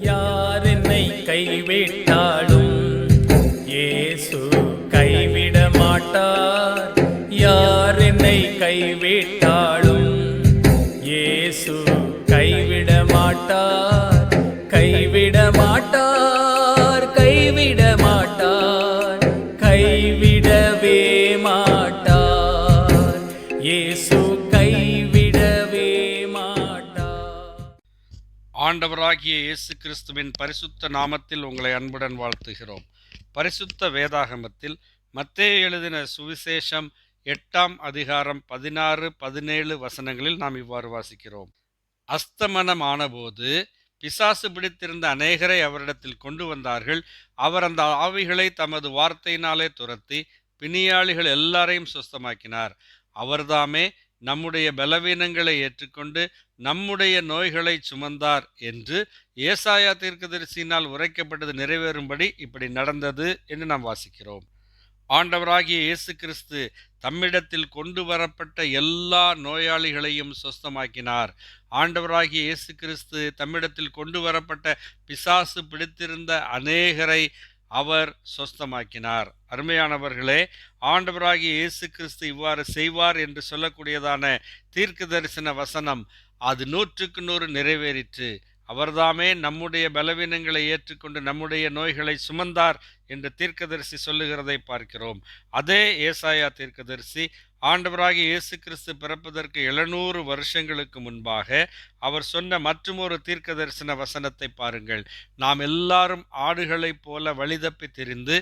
யார் என்னை கைவிட்டாலும் இயேசு கைவிட மாட்டார் யார் என்னை கைவிட்டாலும் இயேசு கைவிட மாட்டார் கைவிட மாட்டார் கைவிட மாட்டார் கைவிடவே மாட்டார் இயேசு ஆண்டவராகிய இயேசு கிறிஸ்துவின் பரிசுத்த நாமத்தில் உங்களை அன்புடன் வாழ்த்துகிறோம். பரிசுத்த வேதாகமத்தில் மத்தே எழுதின சுவிசேஷம் எட்டாம் அதிகாரம் பதினாறு பதினேழு வசனங்களில் நாம் இவ்வாறு வாசிக்கிறோம். அஸ்தமனமானபோது பிசாசு பிடித்திருந்த அநேகரை அவரிடத்தில் கொண்டு வந்தார்கள். அவர் அந்த ஆவிகளை தமது வார்த்தையினாலே துரத்தி பிணியாளிகள் எல்லாரையும் சுஸ்தமாக்கினார். அவர்தாமே நம்முடைய பலவீனங்களை ஏற்றுக்கொண்டு நம்முடைய நோய்களை சுமந்தார் என்று ஏசாயா தீர்க்கதரிசியினால் உரைக்கப்பட்டது நிறைவேறும்படி இப்படி நடந்தது என்று நாம் வாசிக்கிறோம். ஆண்டவராகிய இயேசு கிறிஸ்து தம்மிடத்தில் கொண்டு வரப்பட்ட எல்லா நோயாளிகளையும் சொஸ்தமாக்கினார். ஆண்டவராகிய இயேசு கிறிஸ்து தம்மிடத்தில் கொண்டு வரப்பட்ட பிசாசு பிடித்திருந்த அநேகரை அவர் சொஸ்தமாக்கினார். அருமையானவர்களே ஆண்டவராகிய இயேசு கிறிஸ்து இவ்வாறு செய்வார் என்று சொல்லக்கூடியதான தீர்க்க தரிசன வசனம் அது நூற்றுக்கு நூறு நிறைவேறிற்று. அவர்தாமே நம்முடைய பலவீனங்களை ஏற்றுக்கொண்டு நம்முடைய நோய்களை சுமந்தார் என்று தீர்க்கதரிசி சொல்லுகிறதை பார்க்கிறோம். அதே ஏசாயா தீர்க்கதரிசி ஆண்டவராகி இயேசு கிறிஸ்து பிறப்பதற்கு எழுநூறு வருஷங்களுக்கு முன்பாக அவர் சொன்ன மற்றுமொரு தீர்க்க தரிசன வசனத்தை பாருங்கள். நாம் எல்லாரும் ஆடுகளைப் போல வழிதப்பி திரிந்து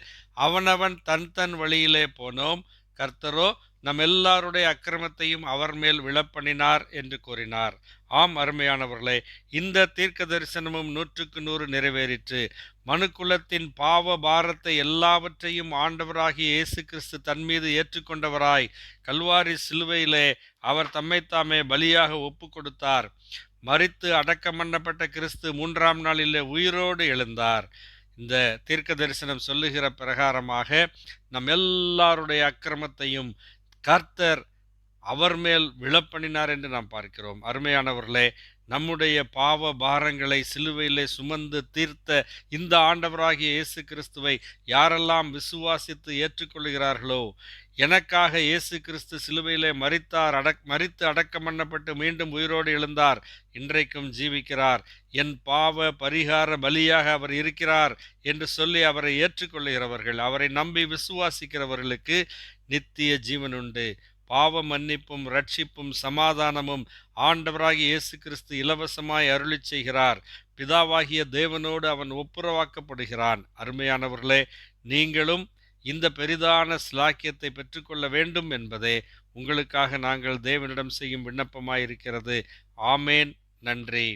அவனவன் தன் தன் வழியிலே போனோம். கர்த்தரோ நம் எல்லாருடைய அக்கிரமத்தையும் அவர் மேல் விழப்பண்ணினார் என்று கூறினார். ஆம் அருமையானவர்களே இந்த தீர்க்க தரிசனமும் நூற்றுக்கு நூறு நிறைவேறிற்று. மனுக்குலத்தின் பாவ பாரத்தை எல்லாவற்றையும் ஆண்டவராகிய இயேசு கிறிஸ்து தன் மீது ஏற்றுக்கொண்டவராய் கல்வாரி சிலுவையிலே அவர் தம்மைத்தாமே பலியாக ஒப்பு கொடுத்தார் மறித்து அடக்கம் பண்ணப்பட்ட கிறிஸ்து மூன்றாம் நாளிலே உயிரோடு எழுந்தார். இந்த தீர்க்க தரிசனம் சொல்லுகிற பிரகாரமாக நம் எல்லாருடைய அக்கிரமத்தையும் கர்த்தர் அவர் மேல் விழப்பண்ணினார் என்று நாம் பார்க்கிறோம். அருமையானவர்களே நம்முடைய பாவ பாரங்களை சிலுவையிலே சுமந்து தீர்த்த இந்த ஆண்டவராகிய இயேசு கிறிஸ்துவை யாரெல்லாம் விசுவாசித்து ஏற்றுக்கொள்கிறார்களோ எனக்காக இயேசு கிறிஸ்து சிலுவையிலே மறித்தார் அடக் மறித்து அடக்கம் பண்ணப்பட்டு மீண்டும் உயிரோடு எழுந்தார் இன்றைக்கும் ஜீவிக்கிறார். என் பாவ பரிகார பலியாக அவர் இருக்கிறார் என்று சொல்லி அவரை ஏற்றுக்கொள்கிறவர்கள் அவரை நம்பி விசுவாசிக்கிறவர்களுக்கு நித்திய ஜீவன் உண்டு. பாவ மன்னிப்பும் ரட்சிப்பும் சமாதானமும் ஆண்டவராகிய இயேசு கிறிஸ்து இலவசமாய் அருளிச் செய்கிறார். பிதாவாகிய தேவனோடு அவன் ஒப்புரவாக்கப்படுகிறான். அருமையானவர்களே நீங்களும் இந்த பெரிதான சிலாக்கியத்தை பெற்றுக்கொள்ள வேண்டும் என்பதே உங்களுக்காக நாங்கள் தேவனிடம் செய்யும் விண்ணப்பமாயிருக்கிறது. ஆமேன். நன்றி.